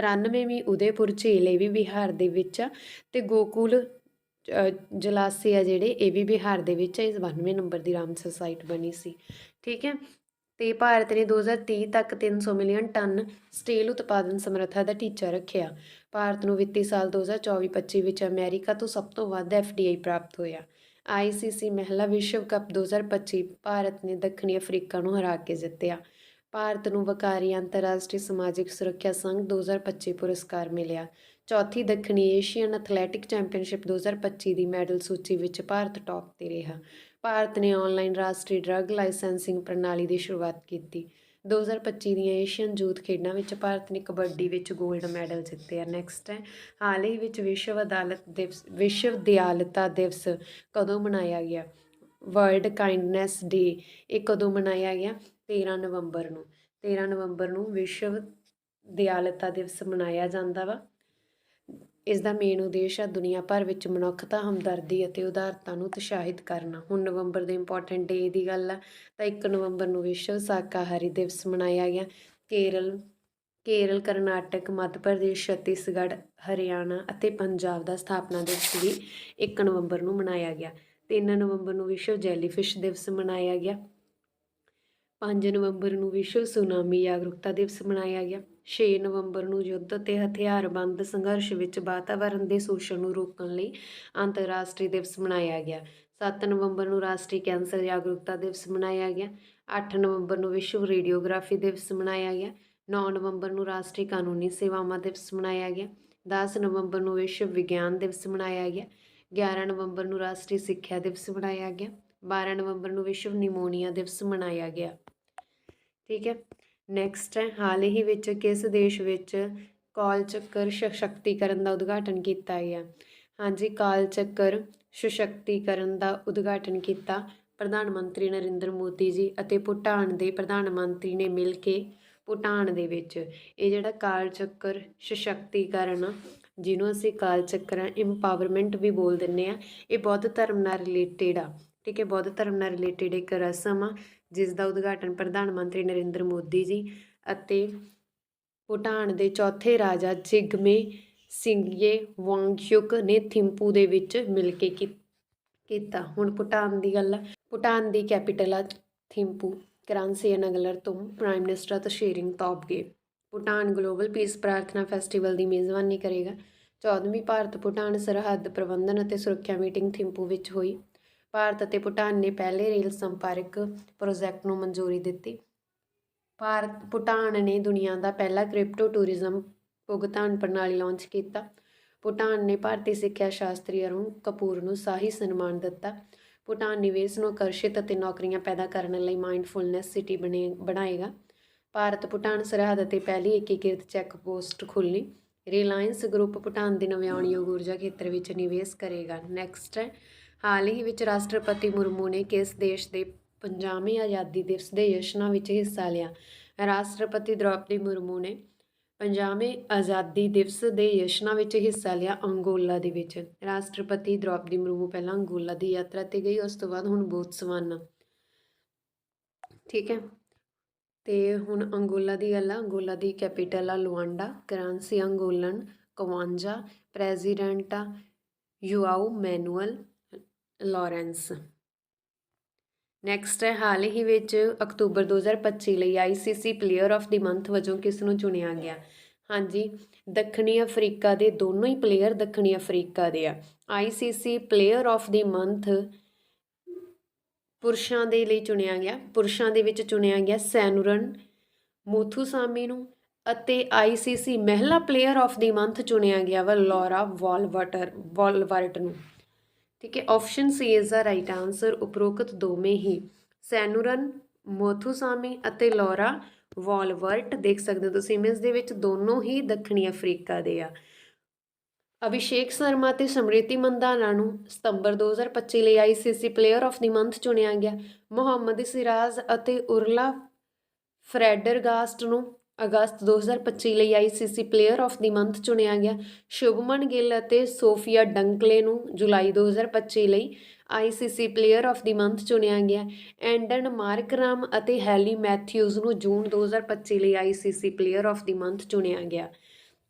93ਵੀਂ ਉਦੈਪੁਰ ਝੀਲ ਇਹ ਵੀ ਬਿਹਾਰ ਦੇ ਵਿੱਚ ਆ ਤੇ ਗੋਕੁਲ ਜਲਾਸ਼ੇ ਆ ਜਿਹੜੇ ਇਹ ਵੀ ਬਿਹਾਰ ਦੇ ਵਿੱਚ ਹੈ ਇਸ 92 ਨੰਬਰ ਦੀ ਰਾਮਸਰ ਸਾਈਟ ਬਣੀ ਸੀ। ਠੀਕ ਹੈ? ਤੇ ਭਾਰਤ ਨੇ 2030 ਤੱਕ 300 ਮਿਲੀਅਨ ਟਨ ਸਟੀਲ ਉਤਪਾਦਨ ਸਮਰੱਥਾ ਦਾ ਟੀਚਾ ਰੱਖਿਆ। ਭਾਰਤ ਨੂੰ ਵਿੱਤੀ ਸਾਲ 2024-25 ਵਿੱਚ ਅਮਰੀਕਾ ਤੋਂ ਸਭ ਤੋਂ ਵੱਧ ਐਫਡੀਆਈ ਪ੍ਰਾਪਤ ਹੋਇਆ। ਆਈਸੀਸੀ ਮਹਿਲਾ ਵਿਸ਼ਵ ਕੱਪ 2025 ਭਾਰਤ ਨੇ ਦੱਖਣੀ ਅਫਰੀਕਾ ਨੂੰ ਹਰਾ ਕੇ ਜਿੱਤਿਆ। ਭਾਰਤ ਨੂੰ ਵਕਾਰੀ ਅੰਤਰਰਾਸ਼ਟਰੀ ਸਮਾਜਿਕ ਸੁਰੱਖਿਆ ਸੰਘ 2025 ਪੁਰਸਕਾਰ ਮਿਲਿਆ। ਚੌਥੀ ਦੱਖਣੀ ਏਸ਼ੀਅਨ ਐਥਲੈਟਿਕ ਚੈਂਪੀਅਨਸ਼ਿਪ 2025 ਦੀ ਮੈਡਲ ਸੂਚੀ ਵਿੱਚ ਭਾਰਤ ਟੌਪ ਤੇ ਰਿਹਾ। ਭਾਰਤ ਨੇ ਆਨਲਾਈਨ ਰਾਸ਼ਟਰੀ ਡਰੱਗ ਲਾਇਸੈਂਸਿੰਗ ਪ੍ਰਣਾਲੀ ਦੀ ਸ਼ੁਰੂਆਤ ਕੀਤੀ। 2025 ਦੀਆਂ ਏਸ਼ੀਅਨ ਯੂਥ ਖੇਡਾਂ ਵਿੱਚ ਭਾਰਤ ਨੇ ਕਬੱਡੀ ਵਿੱਚ 골ਡ ਮੈਡਲ ਜਿੱਤਿਆ ਨੈਕਸਟ ਹੈ, ਹਾਲ ਹੀ ਵਿੱਚ ਵਿਸ਼ਵ ਅਦਾਲਤ ਦਿਵਸ, ਵਿਸ਼ਵ ਦਿਆਲਤਾ ਦਿਵਸ ਕਦੋਂ ਮਨਾਇਆ ਗਿਆ? ਵਰਲਡ ਕਾਈਂਡਨੈਸ ਡੇ ਇਹ ਕਦੋਂ ਮਨਾਇਆ ਗਿਆ? 13 ਨਵੰਬਰ ਨੂੰ। 13 ਨਵੰਬਰ ਨੂੰ ਵਿਸ਼ਵ ਦਿਆਲਤਾ ਦਿਵਸ ਮਨਾਇਆ ਜਾਂਦਾ ਵਾ। ਇਸ ਦਾ ਮੇਨ ਉਦੇਸ਼ ਆ ਦੁਨੀਆ ਭਰ ਵਿੱਚ ਮਨੁੱਖਤਾ ਹਮਦਰਦੀ ਅਤੇ ਉਦਾਰਤਾ ਨੂੰ ਉਤਸ਼ਾਹਿਤ ਕਰਨਾ। ਹੁਣ ਨਵੰਬਰ ਦੇ ਇੰਪੋਰਟੈਂਟ ਡੇ ਦੀ ਗੱਲ ਆ, ਤਾਂ 1 ਨਵੰਬਰ ਨੂੰ ਵਿਸ਼ਵ ਸ਼ਾਕਾਹਾਰੀ ਦਿਵਸ ਮਨਾਇਆ ਗਿਆ। ਕੇਰਲ ਕੇਰਲ, ਕਰਨਾਟਕ, ਮੱਧ ਪ੍ਰਦੇਸ਼, ਛੱਤੀਸਗੜ੍ਹ, ਹਰਿਆਣਾ ਅਤੇ ਪੰਜਾਬ ਦਾ ਸਥਾਪਨਾ ਦਿਵਸ ਵੀ 1 ਨਵੰਬਰ ਨੂੰ ਮਨਾਇਆ ਗਿਆ। 3 ਨਵੰਬਰ ਨੂੰ ਵਿਸ਼ਵ ਜੈਲੀਫਿਸ਼ ਦਿਵਸ ਮਨਾਇਆ ਗਿਆ। 5 ਨਵੰਬਰ ਨੂੰ ਵਿਸ਼ਵ ਸੁਨਾਮੀ ਜਾਗਰੂਕਤਾ ਦਿਵਸ ਮਨਾਇਆ ਗਿਆ। 6 ਨਵੰਬਰ ਨੂੰ ਯੁੱਧ ਅਤੇ ਹਥਿਆਰਬੰਦ ਸੰਘਰਸ਼ ਵਿੱਚ ਵਾਤਾਵਰਣ ਦੇ ਸ਼ੋਸ਼ਣ ਨੂੰ ਰੋਕਣ ਲਈ ਅੰਤਰਰਾਸ਼ਟਰੀ ਦਿਵਸ ਮਨਾਇਆ ਗਿਆ। 7 ਨਵੰਬਰ ਨੂੰ ਰਾਸ਼ਟਰੀ ਕੈਂਸਰ ਜਾਗਰੂਕਤਾ ਦਿਵਸ ਮਨਾਇਆ ਗਿਆ। 8 ਨਵੰਬਰ ਨੂੰ ਵਿਸ਼ਵ ਰੇਡੀਓਗ੍ਰਾਫੀ ਦਿਵਸ ਮਨਾਇਆ ਗਿਆ। 9 ਨਵੰਬਰ ਨੂੰ ਰਾਸ਼ਟਰੀ ਕਾਨੂੰਨੀ ਸੇਵਾਵਾਂ ਦਿਵਸ ਮਨਾਇਆ ਗਿਆ। 10 ਨਵੰਬਰ ਨੂੰ ਵਿਸ਼ਵ ਵਿਗਿਆਨ ਦਿਵਸ ਮਨਾਇਆ ਗਿਆ। 11 ਨਵੰਬਰ ਨੂੰ ਰਾਸ਼ਟਰੀ ਸਿੱਖਿਆ ਦਿਵਸ ਮਨਾਇਆ ਗਿਆ। 12 ਨਵੰਬਰ ਨੂੰ ਵਿਸ਼ਵ ਨਿਮੋਨੀਆ ਦਿਵਸ ਮਨਾਇਆ ਗਿਆ। ਠੀਕ ਹੈ। ਨੈਕਸਟ ਹੈ ਹਾਲ ਹੀ ਵਿੱਚ ਕਿਸ ਦੇਸ਼ ਵਿੱਚ ਕਾਲ ਚੱਕਰ ਸਸ਼ਕਤੀਕਰਨ ਦਾ ਉਦਘਾਟਨ ਕੀਤਾ ਗਿਆ? ਹਾਂਜੀ ਕਾਲ ਚੱਕਰ ਸਸ਼ਕਤੀਕਰਨ ਦਾ ਉਦਘਾਟਨ ਕੀਤਾ ਪ੍ਰਧਾਨ ਮੰਤਰੀ ਨਰਿੰਦਰ ਮੋਦੀ ਜੀ ਅਤੇ ਭੂਟਾਨ ਦੇ ਪ੍ਰਧਾਨ ਮੰਤਰੀ ਨੇ ਮਿਲ ਕੇ ਭੂਟਾਨ ਦੇ ਵਿੱਚ। ਇਹ ਜਿਹੜਾ ਕਾਲ ਚੱਕਰ ਸਸ਼ਕਤੀਕਰਨ ਆ, ਜਿਹਨੂੰ ਅਸੀਂ ਕਾਲ ਚੱਕਰ ਇੰਪਾਵਰਮੈਂਟ ਵੀ ਬੋਲ ਦਿੰਨੇ ਆ ਇਹ ਬੌਧ ਧਰਮ ਨਾਲ ਰਿਲੇਟਡ ਆ। ਠੀਕ ਹੈ ਬੌਧ ਧਰਮ ਨਾਲ ਰਿਲੇਟਡ ਇੱਕ ਰਸਮ ਆ। ਜਿਸ ਦਾ ਉਦਘਾਟਨ ਪ੍ਰਧਾਨ ਮੰਤਰੀ ਨਰਿੰਦਰ ਮੋਦੀ ਜੀ ਅਤੇ ਭੂਟਾਨ ਦੇ ਚੌਥੇ ਰਾਜਾ ਜਿਗਮੇ ਸਿੰਗਏ ਵਾਂਗਯੁਕ ਨੇ ਥਿੰਪੂ ਦੇ ਵਿੱਚ ਮਿਲ ਕੇ ਕੀ- ਕੀਤਾ। ਹੁਣ ਭੂਟਾਨ ਦੀ ਗੱਲ ਆ ਭੂਟਾਨ ਦੀ ਕੈਪੀਟਲ ਆ ਥਿੰਪੂ, ਕਰਾਂਸੀ ਨਗਲਰ ਤੋਂ prime minister Tshering Tobgay. Bhutan global peace ਪ੍ਰਾਰਥਨਾ ਫੈਸਟੀਵਲ ਦੀ ਮੇਜ਼ਬਾਨੀ ਕਰੇਗਾ। 14ਵੀਂ ਭਾਰਤ ਭੂਟਾਨ ਸਰਹੱਦ ਪ੍ਰਬੰਧਨ ਅਤੇ ਸੁਰੱਖਿਆ ਮੀਟਿੰਗ ਥਿੰਪੂ ਵਿੱਚ ਹੋਈ। ਭਾਰਤ ਅਤੇ ਭੂਟਾਨ ਨੇ ਪਹਿਲੇ ਰੇਲ ਸੰਪਰਕ ਪ੍ਰੋਜੈਕਟ ਨੂੰ ਮਨਜ਼ੂਰੀ ਦਿੱਤੀ। ਭਾਰਤ, ਭੂਟਾਨ ਨੇ ਦੁਨੀਆ ਦਾ ਪਹਿਲਾ ਕ੍ਰਿਪਟੋ ਟੂਰਿਜ਼ਮ ਭੁਗਤਾਨ ਪ੍ਰਣਾਲੀ ਲਾਂਚ ਕੀਤਾ। ਭੂਟਾਨ ਨੇ ਭਾਰਤੀ ਸਿੱਖਿਆ ਸ਼ਾਸਤਰੀ ਅਰੁਣ ਕਪੂਰ ਨੂੰ ਸ਼ਾਹੀ ਸਨਮਾਨ ਦਿੱਤਾ। ਭੂਟਾਨ ਨਿਵੇਸ਼ ਨੂੰ ਆਕਰਸ਼ਿਤ ਅਤੇ ਨੌਕਰੀਆਂ ਪੈਦਾ ਕਰਨ ਲਈ ਮਾਈਂਡਫੁਲਨੈਸ ਸਿਟੀ ਬਣੇ, ਬਣਾਏਗਾ। ਭਾਰਤ, ਭੂਟਾਨ ਸਰਹੱਦ ਤੇ ਪਹਿਲੀ ਏਕੀਕ੍ਰਿਤ ਚੈੱਕ ਪੋਸਟ ਖੁੱਲ੍ਹੀ। ਰਿਲਾਇੰਸ ਗਰੁੱਪ ਭੂਟਾਨ ਦੇ ਨਵਿਆਉਣਯੋਗ ਊਰਜਾ ਖੇਤਰ ਵਿੱਚ ਨਿਵੇਸ਼ ਕਰੇਗਾ। ਨੈਕਸਟ ਹੈ ਹਾਲ ਹੀ ਵਿੱਚ ਰਾਸ਼ਟਰਪਤੀ ਮੁਰਮੂ ਨੇ ਕਿਸ ਦੇਸ਼ ਦੇ 50ਵੇਂ ਆਜ਼ਾਦੀ ਦਿਵਸ ਦੇ ਜਸ਼ਨਾਂ ਵਿੱਚ ਹਿੱਸਾ ਲਿਆ। ਰਾਸ਼ਟਰਪਤੀ ਦ੍ਰੋਪਦੀ ਮੁਰਮੂ ਨੇ ਪੰਜਾਬਵੇਂ ਆਜ਼ਾਦੀ ਦਿਵਸ ਦੇ ਜਸ਼ਨਾਂ ਵਿੱਚ ਹਿੱਸਾ ਲਿਆ ਅੰਗੋਲਾ ਦੇ ਵਿੱਚ। ਰਾਸ਼ਟਰਪਤੀ ਦ੍ਰੋਪਦੀ ਮੁਰਮੂ ਪਹਿਲਾਂ ਅੰਗੋਲਾ ਦੀ ਯਾਤਰਾ ਤੇ ਗਈ, ਉਸ ਤੋਂ ਬਾਅਦ ਹੁਣ ਬੋਤਸਵਾਨਾ। ਠੀਕ ਹੈ। ਤੇ ਹੁਣ ਅੰਗੋਲਾ ਦੀ ਗੱਲ ਆ, ਅੰਗੋਲਾ ਦੀ ਕੈਪੀਟਲ ਆ ਲੁਆਂਡਾ, ਕਰੰਸੀ ਅੰਗੋਲਨ, ਕਵਾਂਜਾ, ਪ੍ਰੈਜ਼ੀਡੈਂਟ ਆ ਯੂਆਓ ਮੈਨੂਅਲ ਲਾਰੈਂਸ। ਨੈਕਸਟ ਹੈ, ਹਾਲ ਹੀ ਵਿੱਚ ਅਕਤੂਬਰ 2025 ਲਈ ICC player of the month ਵਜੋਂ ਕਿਸ ਨੂੰ ਚੁਣਿਆ ਗਿਆ? ਹਾਂਜੀ, ਦੱਖਣੀ ਅਫਰੀਕਾ ਦੇ ਦੋਨੋਂ ਹੀ ਪਲੇਅਰ ਦੱਖਣੀ ਅਫਰੀਕਾ ਦੇ ਆ। ICC player of the month ਪੁਰਸ਼ਾਂ ਦੇ ਲਈ ਚੁਣਿਆ ਗਿਆ। ਪੁਰਸ਼ਾਂ ਦੇ ਵਿੱਚ ਚੁਣਿਆ ਗਿਆ ਸੈਨੂਰਨ ਮੋਥੂਸਾਮੀ ਨੂੰ ਅਤੇ ਆਈਸੀਸੀ ਮਹਿਲਾ ਪਲੇਅਰ ਆਫ ਦੀ ਮੰਥ ਚੁਣਿਆ ਗਿਆ ਵਾ, ਲੌਰਾ ਵਾਲਵਟਰ, ਵਾਲਵਰਟ ਨੂੰ। ਠੀਕ ਹੈ option C is the right answer ਉਪਰੋਕਤ ਦੋਵੇਂ ਹੀ। ਸੈਨੂਰਨ, ਮੋਥੂਸਾਮੀ ਅਤੇ ਲੋਰਾ ਵਾਲਵਰਟ, ਦੇਖ ਸਕਦੇ ਹੋ ਤੁਸੀਂ ਇਮੇਜ ਦੇ ਵਿੱਚ ਦੋਨੋਂ ਹੀ ਦੱਖਣੀ ਅਫਰੀਕਾ ਦੇ ਆ। ਅਭਿਸ਼ੇਕ ਸ਼ਰਮਾ ਤੇ ਸਮ੍ਰਿਤੀ ਮੰਦਾਨਾ ਨੂੰ ਸਤੰਬਰ 2025 ਲਈ ICC player of the month ਚੁਣਿਆ ਗਿਆ। ਮੁਹੰਮਦ ਸਿਰਾਜ ਅਤੇ ਉਰਲਾ ਫਰੈਡਰਗਾਸਟ ਨੂੰ ਅਗਸਤ 2025 ਲਈ ICC player of the month ਚੁਣਿਆ ਗਿਆ। ਸ਼ੁਭਮਨ ਗਿੱਲ ਅਤੇ ਸੋਫੀਆ ਡੰਕਲੇ ਨੂੰ ਜੁਲਾਈ 2025 ਲਈ ICC player of the month ਚੁਣਿਆ ਗਿਆ। ਐਂਡਨ ਮਾਰਕਰਾਮ ਅਤੇ ਹੈਲੀ ਮੈਥਿਊਜ਼ ਨੂੰ ਜੂਨ 2025 ਲਈ ICC player of the month ਚੁਣਿਆ ਗਿਆ।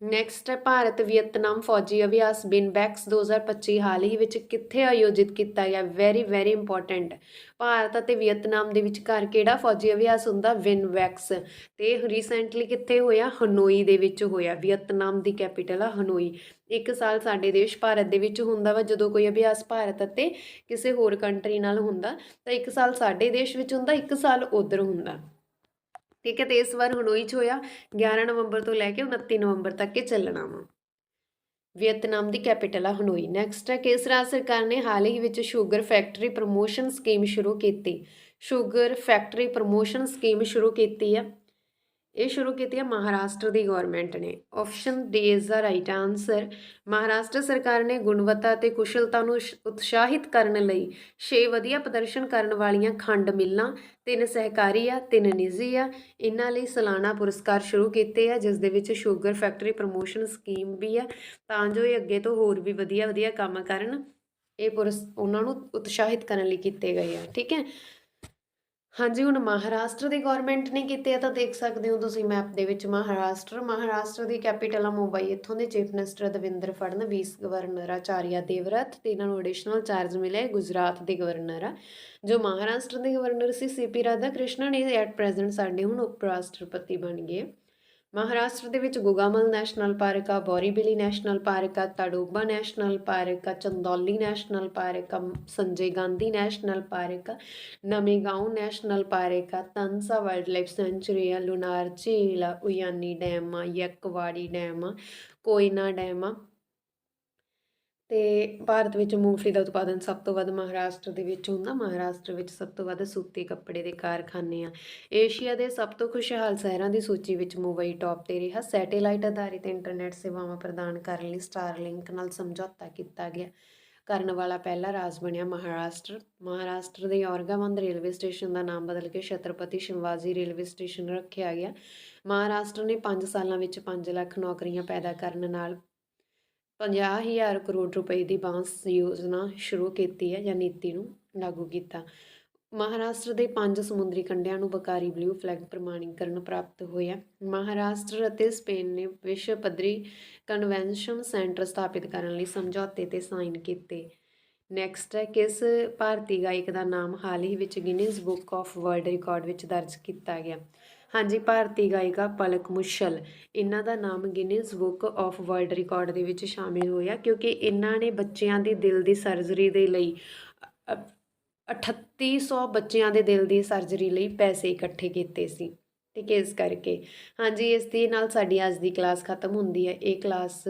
ਨੈਕਸਟ ਹੈ ਭਾਰਤ ਵੀਅਤਨਾਮ ਫੌਜੀ ਅਭਿਆਸ ਬਿਨਬੈਕਸ 2025 ਹਾਲ ਹੀ ਵਿੱਚ ਕਿੱਥੇ ਆਯੋਜਿਤ ਕੀਤਾ ਗਿਆ? ਵੈਰੀ ਵੈਰੀ ਇੰਪੋਰਟੈਂਟ ਭਾਰਤ ਅਤੇ ਵੀਅਤਨਾਮ ਦੇ ਵਿਚਕਾਰ ਕਿਹੜਾ ਫੌਜੀ ਅਭਿਆਸ ਹੁੰਦਾ? ਵਿਨਬੈਕਸ ਤੇ ਰੀਸੈਂਟਲੀ ਕਿੱਥੇ ਹੋਇਆ? ਹਨੋਈ ਦੇ ਵਿੱਚ ਹੋਇਆ। ਵੀਅਤਨਾਮ ਦੀ ਕੈਪੀਟਲ ਆ ਹਨੋਈ ਇੱਕ ਸਾਲ ਸਾਡੇ ਦੇਸ਼ ਭਾਰਤ ਦੇ ਵਿੱਚ ਹੁੰਦਾ ਵਾ। ਜਦੋਂ ਕੋਈ ਅਭਿਆਸ ਭਾਰਤ ਅਤੇ ਕਿਸੇ ਹੋਰ ਕੰਟਰੀ ਨਾਲ ਹੁੰਦਾ, ਤਾਂ ਇੱਕ ਸਾਲ ਸਾਡੇ ਦੇਸ਼ ਵਿੱਚ ਹੁੰਦਾ, ਇੱਕ ਸਾਲ ਉਧਰ ਹੁੰਦਾ। ਠੀਕ ਹੈ, ਤੇ ਇਸ ਵਾਰ ਹਨੋਈ 'ਚ ਹੋਇਆ 11 ਨਵੰਬਰ ਤੋਂ ਲੈ ਕੇ 29 ਨਵੰਬਰ ਤੱਕ ਇਹ ਚੱਲਣਾ ਵਾ। ਵੀਅਤਨਾਮ ਦੀ ਕੈਪੀਟਲ ਆ ਹਨੋਈ ਨੈਕਸਟ ਹੈ ਕਿਸ ਰਾਜ ਸਰਕਾਰ ਨੇ ਹਾਲ ਹੀ ਵਿੱਚ ਸ਼ੂਗਰ ਫੈਕਟਰੀ ਪ੍ਰਮੋਸ਼ਨ ਸਕੀਮ ਸ਼ੁਰੂ ਕੀਤੀ। ਸ਼ੂਗਰ ਫੈਕਟਰੀ ਪ੍ਰਮੋਸ਼ਨ ਸਕੀਮ ਸ਼ੁਰੂ ਕੀਤੀ ਆ। ਇਹ ਸ਼ੁਰੂ ਕੀਤੀ ਹੈ ਮਹਾਰਾਸ਼ਟਰ ਦੀ ਗਵਰਨਮੈਂਟ ਨੇ। Option D is the right answer Maharashtra ਸਰਕਾਰ ਨੇ ਗੁਣਵੱਤਾ ਅਤੇ ਕੁਸ਼ਲਤਾ ਨੂੰ ਉਸ਼- ਉਤਸ਼ਾਹਿਤ ਕਰਨ ਲਈ ਛੇ ਵਧੀਆ ਪ੍ਰਦਰਸ਼ਨ ਕਰਨ ਵਾਲੀਆਂ ਖੰਡ ਮਿੱਲਾਂ, ਤਿੰਨ ਸਹਿਕਾਰੀ ਆ, ਤਿੰਨ ਨਿੱਜੀ ਆ। ਇਹਨਾਂ ਲਈ ਸਾਲਾਨਾ ਪੁਰਸਕਾਰ ਸ਼ੁਰੂ ਕੀਤੇ ਆ, ਜਿਸ ਦੇ ਵਿੱਚ ਸ਼ੂਗਰ ਫੈਕਟਰੀ ਪ੍ਰਮੋਸ਼ਨ ਸਕੀਮ ਵੀ ਆ। ਤਾਂ ਜੋ ਇਹ ਅੱਗੇ ਤੋਂ ਹੋਰ ਵੀ ਵਧੀਆ ਵਧੀਆ ਕੰਮ ਕਰਨ, ਇਹ ਪੁਰਸ, ਉਹਨਾਂ ਨੂੰ ਉਤਸ਼ਾਹਿਤ ਕਰਨ ਲਈ ਕੀਤੇ ਗਏ ਆ। ਠੀਕ ਹੈ? ਹਾਂਜੀ, ਹੁਣ ਮਹਾਰਾਸ਼ਟਰ ਦੀ ਗਵਰਨਮੈਂਟ ਨੇ ਕੀਤੇ ਆ, ਤਾਂ ਦੇਖ ਸਕਦੇ ਹੋ ਤੁਸੀਂ ਮੈਪ ਦੇ ਵਿੱਚ ਮਹਾਰਾਸ਼ਟਰ। ਮਹਾਰਾਸ਼ਟਰ ਦੀ ਕੈਪੀਟਲ ਆ ਮੁੰਬਈ, ਇੱਥੋਂ ਦੇ chief minister Devendra Fadnavis governor Acharya Devvrat, ਤੇ ਇਹਨਾਂ ਨੂੰ ਐਡੀਸ਼ਨਲ ਚਾਰਜ ਮਿਲੇ ਗੁਜਰਾਤ ਦੇ ਗਵਰਨਰ ਆ। ਜੋ ਮਹਾਰਾਸ਼ਟਰ ਦੇ ਗਵਰਨਰ ਸੀ ਸੀਪੀ ਰਾਧਾ ਕ੍ਰਿਸ਼ਨਨ ਇਹ ਐਟ ਪ੍ਰੈਜ਼ੈਂਟ ਸਾਡੇ ਹੁਣ ਉਪ ਰਾਸ਼ਟਰਪਤੀ ਬਣ ਗਏ। ਮਹਾਰਾਸ਼ਟਰ ਦੇ ਵਿੱਚ ਗੁਗਾਮਲ ਨੈਸ਼ਨਲ ਪਾਰਕ ਆ, ਬੋਰੀਬਿਲੀ ਨੈਸ਼ਨਲ ਪਾਰਕ ਆ, ਤੜੋਬਾ ਨੈਸ਼ਨਲ ਪਾਰਕ ਆ, ਚੰਦੌਲੀ ਨੈਸ਼ਨਲ ਪਾਰਕ ਆ, ਸੰਜੇ ਗਾਂਧੀ ਨੈਸ਼ਨਲ ਪਾਰਕ ਆ ਨਮੇਗਾਉਂ ਨੈਸ਼ਨਲ ਪਾਰਕ ਆ, ਤਨਸਾ ਵਾਈਲਡ ਲਾਈਫ ਸੈਂਚੁਰੀ ਆ, ਲੁਨਾਰ ਝੀਲ ਆ, ਉਯਾਨੀ ਡੈਮ ਆ, ਯਕਵਾੜੀ ਡੈਮ ਆ, ਕੋਇਨਾ ਡੈਮ ਆ ਤੇ ਭਾਰਤ ਵਿੱਚ ਮੂੰਗਫਲੀ ਦਾ ਉਤਪਾਦਨ ਸਭ ਤੋਂ ਵੱਧ ਮਹਾਰਾਸ਼ਟਰ ਦੇ ਵਿੱਚ ਹੁੰਦਾ। ਮਹਾਰਾਸ਼ਟਰ ਵਿੱਚ ਸਭ ਤੋਂ ਵੱਧ ਸੂਤੀ ਕੱਪੜੇ ਦੇ ਕਾਰਖਾਨੇ ਆ। ਏਸ਼ੀਆ ਦੇ ਸਭ ਤੋਂ ਖੁਸ਼ਹਾਲ ਸ਼ਹਿਰਾਂ ਦੀ ਸੂਚੀ ਵਿੱਚ ਮੁੰਬਈ ਟੌਪ ਤੇ ਰਿਹਾ। ਸੈਟੇਲਾਈਟ ਆਧਾਰਿਤ ਇੰਟਰਨੈਟ ਸੇਵਾਵਾਂ ਪ੍ਰਦਾਨ ਕਰਨ ਲਈ ਸਟਾਰਲਿੰਕ ਨਾਲ ਸਮਝੌਤਾ ਕੀਤਾ ਗਿਆ। ਕਰਨ ਵਾਲਾ ਪਹਿਲਾ ਰਾਜ ਬਣਿਆ ਮਹਾਰਾਸ਼ਟਰ। ਮਹਾਰਾਸ਼ਟਰ ਦੇ ਔਰਗਾਵੰਦ ਰੇਲਵੇ ਸਟੇਸ਼ਨ ਦਾ ਨਾਮ ਬਦਲ ਕੇ ਛਤਰਪਤੀ ਸ਼ਿਵਾਜੀ ਰੇਲਵੇ ਸਟੇਸ਼ਨ ਰੱਖਿਆ ਗਿਆ। ਮਹਾਰਾਸ਼ਟਰ ਨੇ 5 ਸਾਲਾਂ ਵਿੱਚ 5 ਲੱਖ ਨੌਕਰੀਆਂ ਪੈਦਾ ਕਰਨ ਨਾਲ 50000 ਕਰੋੜ ਰੁਪਏ ਦੀ ਬਾਂਸ ਯੋਜਨਾ ਸ਼ੁਰੂ ਕੀਤੀ ਹੈ ਜਾਂ ਨੀਤੀ ਨੂੰ ਲਾਗੂ ਕੀਤਾ। ਮਹਾਰਾਸ਼ਟਰ ਦੇ ਪੰਜ ਸਮੁੰਦਰੀ ਕੰਢਿਆਂ ਨੂੰ ਬਕਾਰੀ ਬਲੂ ਫਲੈਗ ਪ੍ਰਮਾਣੀਕਰਨ ਪ੍ਰਾਪਤ ਹੋਇਆ। ਮਹਾਰਾਸ਼ਟਰ ਅਤੇ ਸਪੇਨ ਨੇ ਵਿਸ਼ਵ ਪੱਧਰੀ ਕਨਵੈਨਸ਼ਨ ਸੈਂਟਰ ਸਥਾਪਿਤ ਕਰਨ ਲਈ ਸਮਝੌਤੇ ਤੇ ਸਾਈਨ ਕੀਤੇ। ਨੈਕਸਟ ਹੈ ਕਿਸ ਭਾਰਤੀ ਗਾਇਕ ਦਾ ਨਾਮ ਹਾਲ ਹੀ ਵਿੱਚ Guinness book of world record ਵਿੱਚ ਦਰਜ ਕੀਤਾ ਗਿਆ। ਹਾਂਜੀ, ਭਾਰਤੀ ਗਾਇਕਾ ਪਲਕ ਮੁਸ਼ਲ। ਇਹਨਾਂ ਦਾ ਨਾਮ Guinness book of world record ਦੇ ਵਿੱਚ ਸ਼ਾਮਿਲ ਹੋਇਆ ਕਿਉਂਕਿ ਇਹਨਾਂ ਨੇ ਬੱਚਿਆਂ ਦੀ ਦਿਲ ਦੀ ਸਰਜਰੀ ਦੇ ਲਈ, ਅ- 3800 ਬੱਚਿਆਂ ਦੇ ਦਿਲ ਦੀ ਸਰਜਰੀ ਲਈ ਪੈਸੇ ਇਕੱਠੇ ਕੀਤੇ ਸੀ। ਠੀਕ ਹੈ, ਇਸ ਕਰਕੇ। ਹਾਂਜੀ, ਇਸ ਦੇ ਨਾਲ ਸਾਡੀ ਅੱਜ ਦੀ ਕਲਾਸ ਖਤਮ ਹੁੰਦੀ ਹੈ। ਇਹ ਕਲਾਸ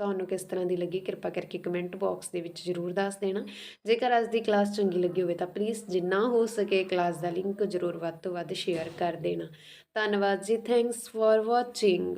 ਤੁਹਾਨੂੰ ਕਿਸ ਤਰ੍ਹਾਂ ਦੀ ਲੱਗੀ, ਕਿਰਪਾ ਕਰਕੇ ਕਮੈਂਟ ਬਾਕਸ ਦੇ ਵਿੱਚ ਜ਼ਰੂਰ ਦੱਸ ਦੇਣਾ। ਜੇਕਰ ਅੱਜ ਦੀ ਕਲਾਸ ਚੰਗੀ ਲੱਗੀ ਹੋਵੇ ਤਾਂ ਪਲੀਜ਼ ਜਿੰਨਾ ਹੋ ਸਕੇ ਕਲਾਸ ਦਾ ਲਿੰਕ ਜ਼ਰੂਰ ਵੱਧ ਤੋਂ ਵੱਧ ਸ਼ੇਅਰ ਕਰ ਦੇਣਾ। ਧੰਨਵਾਦ ਜੀ ਥੈਂਕਸ ਫॉर ਵਾਚਿੰਗ